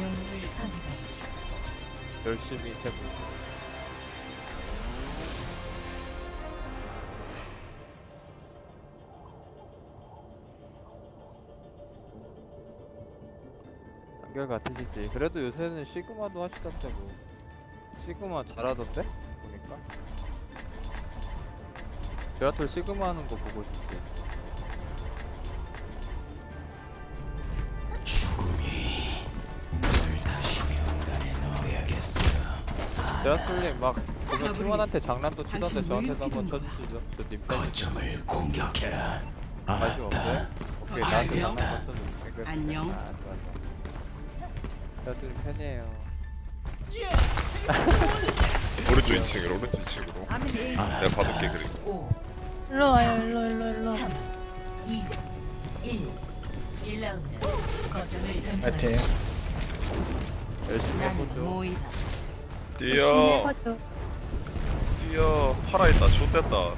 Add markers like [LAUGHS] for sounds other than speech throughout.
영웅을 선택하십시오. 열심히 해보 한결 같으시지. 그래도 요새는 시그마도 하시던데고 시그마 잘하던데? 보니까. 제라톨 시그마 하는 거 보고 싶지 제라톨님 막 보면 팀원한테 장난도 치던데 저한테도 한번 쳐주시죠. 저님 거점을 공격해라. 관심 없어요? 오케이 나한테 장난 한번 쳐줄게 안녕. 아 좋아 좋아. 제라톨님 팬이에요. [LAUGHS] 오른쪽 2층으로 오른쪽 2층으로. 내가 받을게 그리고 5, 일로 와요 일로 일로 일로 3, 2, 1. 1라운드. 거점을 파이팅 점령하십시오. 열심히 난 해보죠. 모이다. 열심히 뛰어. 해가지고. 뛰어. 팔아있다. 좆됐다.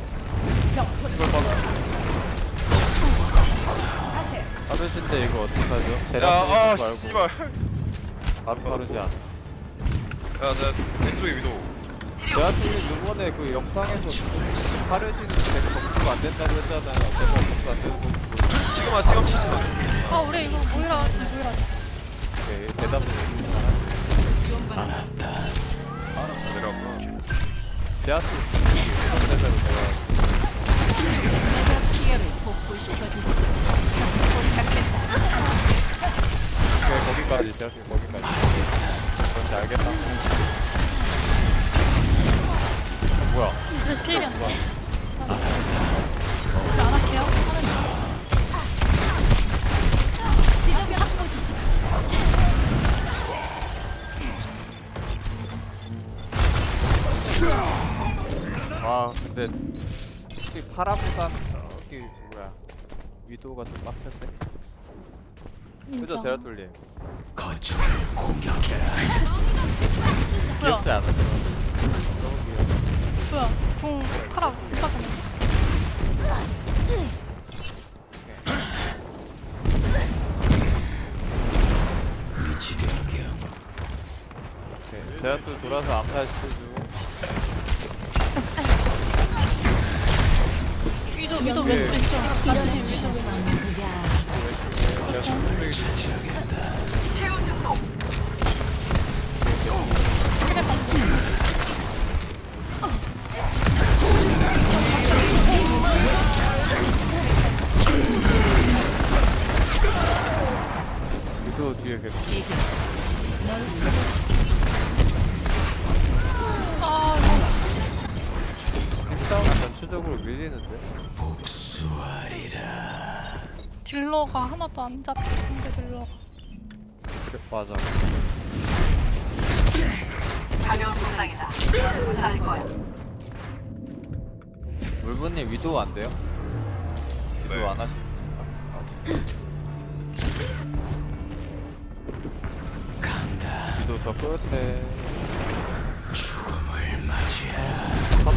하루신데 이거 어떡하죠? 야아 제라톨님 말고. 씨발. 바로 바르지 않아. 야내 왼쪽에 위도. 제라톨님 저번에 그 영상에서 가려지는 데가 검수가 안 된다고 했잖아요 제가 검수 안 되는 거 보고. 지금 아 시간 치지마 아 우리 이거 모이라 모이라 오케이 대답을 해주시면. 내려가 제라톨 대답을 제가 피해를 복구시켜주지. 도착했다. 오케이 거기까지 제라톨 거기까지 뭔지 알겠다 어, 뭐야 그래서 필이었네 뭐야 아 근데 혹시 파라부산 저기 뭐야 위도가 좀 빡센데? 그죠 거점을 공격해라. 뭐야 귀엽지 않아? 너무 귀여워 뭐야 궁 파라 못 빠졌네 위치 변경. 오케이 제라톨 돌아서 암살 시켜 위도 위도 왼 왼쪽 나 딜러가 하나도 안 잡히는데 딜러가 그래 맞아 물분님 위도 안 돼요? 위도 네. 안 하시는 간다. 위도 저 끝에 죽음을 맞이해라. 파도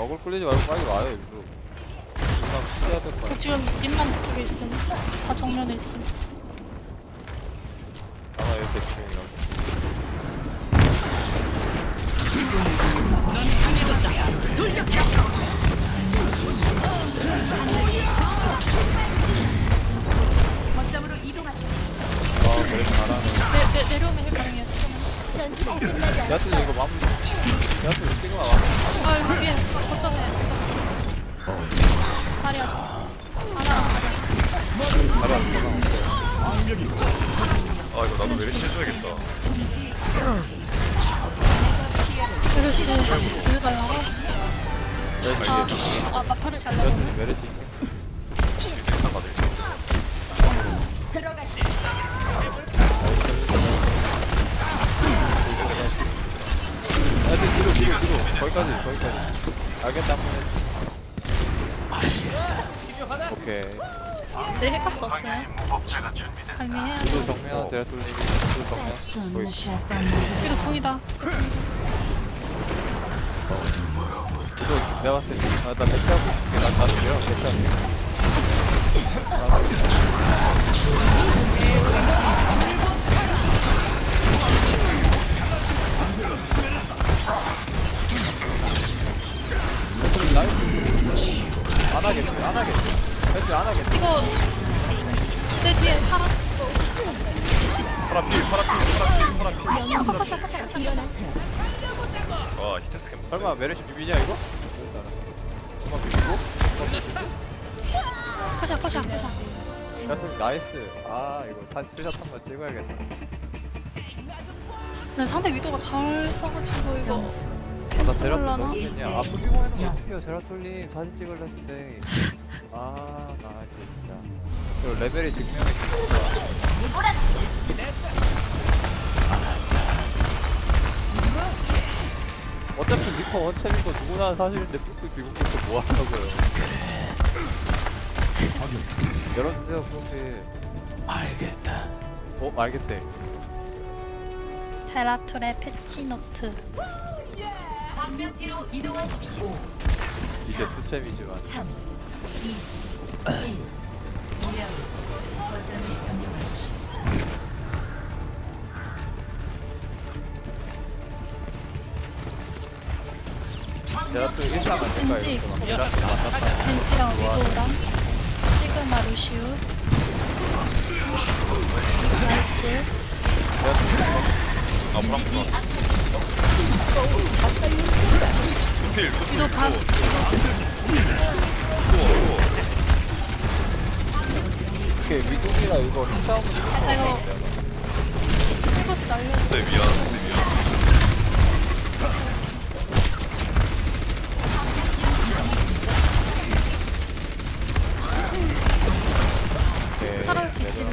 어글 끌리지 말고 빨리 와요 일로 될거 아니야 지금 입만 그쪽에 있음 다 정면에 있음 아마 이렇게 중이라고 아 그래 잘하네. 내, 내, 내려오면 힐 가능해요 지금은 야스 이거 마무리. 야스 지금 와. 아 여기 위에 거점에 자리 하죠 하나 다리 안 아 이거 나도 메리시 해줘야겠다 그릇이 보여달라고? 메르시 아, 아 마파를 잘 야스 나가네 메르시 일단 받을게 야스 뒤로 뒤로 뒤로 거기까지 거기까지 알겠다 한번 해 오케이. 내 힐값 없어요? 갈매해야 돼 정면 돌리기 위도 정면. 거기 이거 궁이다. 위도 내가 봤을 때 아나 대체하고 있을게. 나 나도 대체할 설마 메르시 비비냐 이거? 설마 비비고? 컷이야 컷이야 컷이야 야, 소 나이스. 아, 이거 다 스샷 한번 찍어야겠다. 근데 상대 위도가 잘 써가지고 이거 점수 아, 나 제라톨? 너무 좋냐? 아, 부기고 하는 거 어떡해요, 제라톨님. 사진 찍으려는데. [LAUGHS] 아, 나 진짜. 저 레벨이 증명해 주니까. 어차피 리퍼 원챔인 거 누구나 사실인데 뚝뚝 비고 있어 뭐 하려고요. 열어주세요, 프로필. 알겠다. 어, 알겠대. 제라툴의 패치노트 반면기로 이동하십시오. 이게 투챔이지만. 3, 2, 1. 무려 거점을 점령하십시오. 제라톨 1상 안 될까요? 왠지. 이거 막 제라톨 만났다. 벤치랑 위도랑 시그마 루시우. 나이스. 아 보람부터 필 위도 반 이렇게 위동이라 이거 힘싸움은 나 이거 이것이 날려 네 미안 네 미안 이렇게 살아올 수 있 지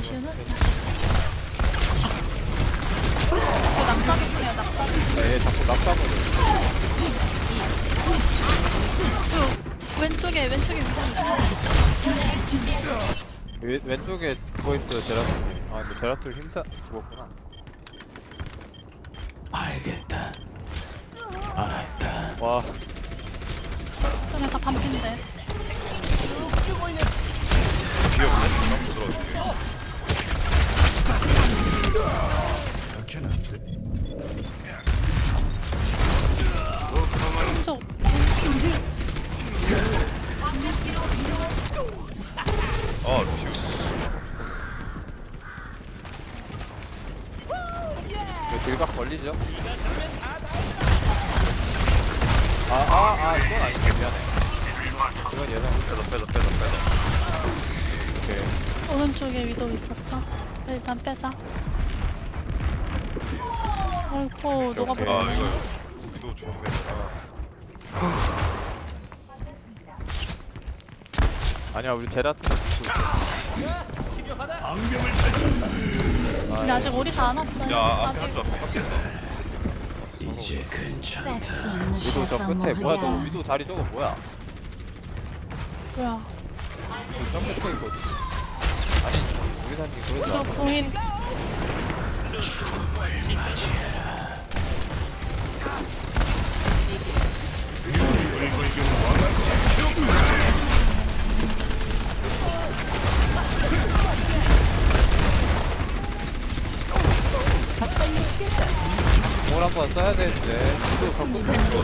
네, 자꾸. 그 왼쪽에 왼쪽에 위도 있어 왼, 왼쪽에 누워 있어요, 제라톨. 아, 근데 제라톨 힘싸, 죽었구나. 알겠다. 알았다. 와, 저는 다 반핀데 들어갈게 왼쪽 아 루시우 이거 딜각 걸리죠? 아, 아, 아, 이건 아닌데, 미안해. 이건 예상 빼자 빼자 빼자 빼자 오케이. 오른쪽에 위도 있었어 일단 빼자 아이고 너가 오케이. 아 이거 위도 좋네 아니야, 우리 있어. 우리 아직 오리사 안 왔어요 야 앞에 아직 한줄 앞에 깜짝이야. 위도 저 끝에, 뭐야, 저 위도 자리 저거 뭐야? 뭐야 그 점프테이거든. 사님 그러지 저 않아. 공인 뭘 한번 써야 되는데. 위도 적극 적극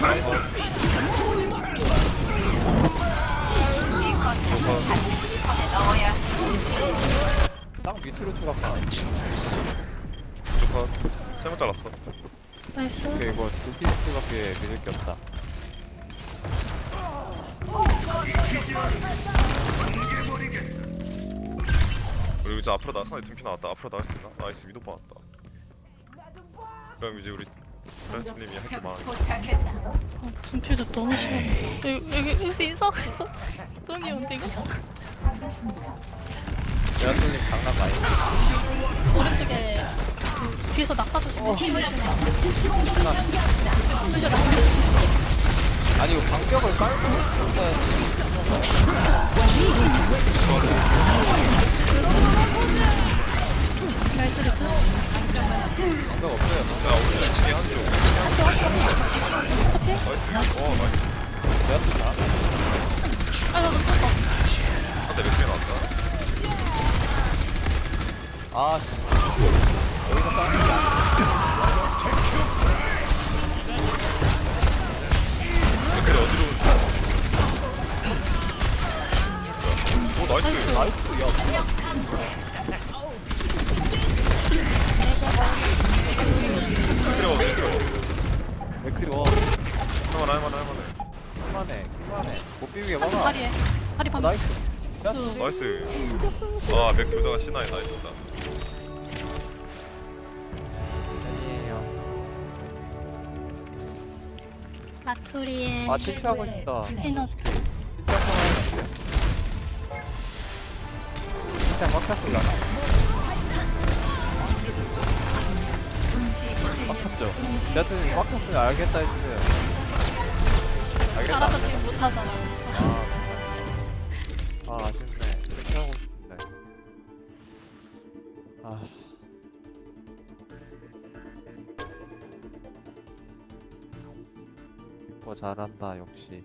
땅 밑으로 추락하. 무조건 세번 잘랐어. 나이스. 오케이, 이거 두 피스밖에 믿을 게 없다. 그리고 이제 앞으로 나 상대 등피 나왔다. 앞으로 있나? 나이스. 위도 빠졌다. 그럼 이제 우리 프렌즈님이 할게 많아. 분필도 너무 심해 여기 있어 너무 귀여운데 이거 내가 뚫린 장난 많이. 오른쪽에 그 뒤에서 낙사 조심해. 루시오 낙사 아니 이거 방벽을 깔고 있어야지. 리트 방벽 없어요. 야 우리 2층에 한쪽. 어차피 나이스 어 나이스 아, 씨. 여기서. 댓글이 어디로 나이스 나이스 야 필요 없어 필요 없어 맥크리 워 할만해 할만해 할만해 킬만해 킬만해 못 비비게 한쪽 막아 다리에 다리 어, 반 나이스 수 나이스 아 맥도다가 신나이 나이스다 마토리에 아 칭찬하고 싶다. 에너 진짜 상황인데 진짜 막 찼을라나 막 찼죠. 여하튼 막 찼으면 알겠다 했어요 알겠다. 알아서 지금 못하잖아 아, 아 아쉽네 이렇게 하고 싶은데 아 이거 잘한다 역시